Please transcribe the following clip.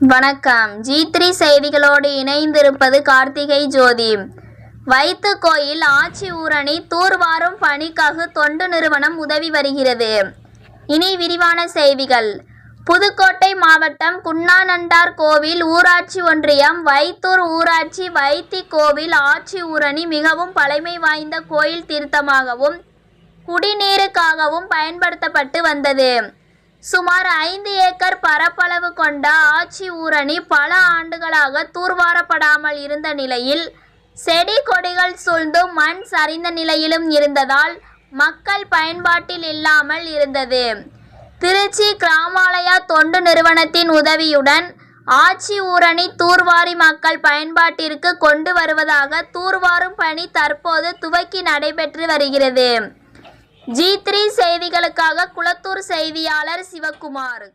வணக்கம். G three செய்திகளோடு இணைந்திருப்பது கார்த்திகை ஜோதி. வைத்து கோயில் ஆட்சி ஊரணி தூர்வாரும் பணிக்காக தொண்டு நிறுவனம் உதவி வருகிறது. இனி விரிவான செய்திகள். புதுக்கோட்டை மாவட்டம் குன்னானண்டார் கோவில் ஊராட்சி ஒன்றியம் வைத்தூர் ஊராட்சி வைத்தி கோவில் ஆட்சி ஊரணி மிகவும் பழமை வாய்ந்த கோயில் தீர்த்தமாகவும் குடிநீருக்காகவும் பயன்படுத்தப்பட்டு வந்தது. சுமார் ஐந்து ஏக்கர் பரப்பளவு கொண்ட ஆட்சி ஊரணி பல ஆண்டுகளாக தூர்வாரப்படாமல் இருந்த நிலையில் செடி கொடிகள் சூழ்ந்து மண் சரிந்த நிலையிலும் இருந்ததால் மக்கள் பயன்பாட்டில் இல்லாமல் இருந்தது. திருச்சி கிராமாலயா தொண்டு நிறுவனத்தின் உதவியுடன் ஆட்சி ஊரணி தூர்வாரி மக்கள் பயன்பாட்டிற்கு கொண்டு வருவதாக தூர்வாரும் பணி தற்போது துவக்கி நடைபெற்று வருகிறது. ஜி த்ரீ செய்திகளுக்காக குளத்தூர் செய்தியாளர் சிவக்குமார்